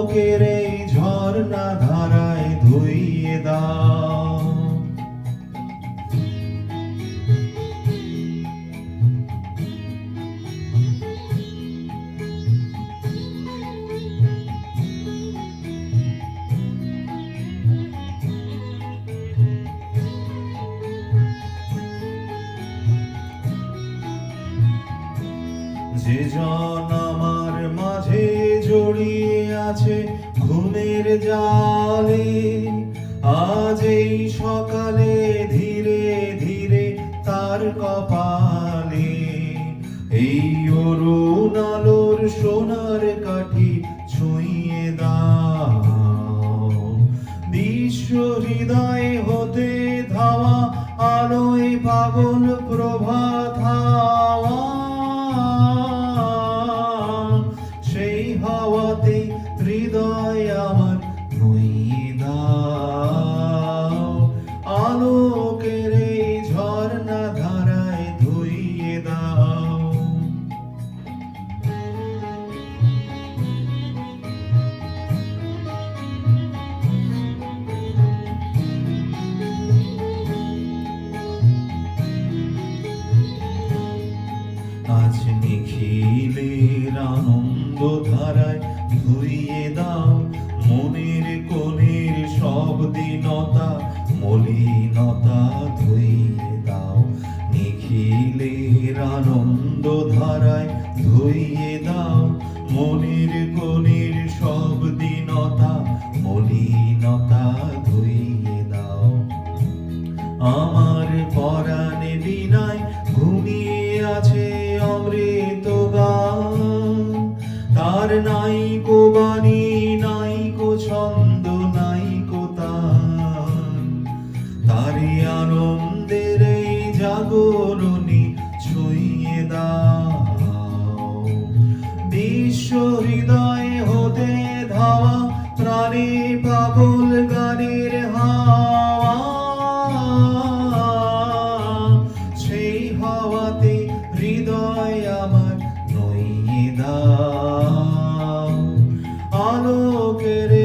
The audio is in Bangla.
আলোকের এই ঝর্ণা ধারায় ধুইয়ে দাও। যে জন আমার জড়িয়ে আছে ঘুমের জালে। আজ এই সকালে ধীরে ধীরে তার কপালে এই অরুণ আলোর সোনার কাঠি ছুঁয়ে দাও। বিশ্ব হৃদয় হতে ধাওয়া আলোয় পাগল প্রভাত হাওয়া। হৃদয় আমার ধুইয়ে ধুইয়ে দাও মনের কোণের সব দিনতা মলিনতা ধুইয়ে দাও। নিখিলের আনন্দ ধারায় ধুইয়ে দাও মনের কোণের সব দিনতা মলিনতা ধুইয়ে দাও। আমার পরাণে বিনায় কো বাণী, নাই কো ছন্দ, নাই কো তারে আনন্দের এই জাগরণী ছুঁয়ে দাও। বিশ্ব হৃদয় হতে ধাওয়া প্রাণী পাগল গানের হাওয়া। সেই হাওয়াতে হৃদয় আমার নইয়ে দাও। আলোকের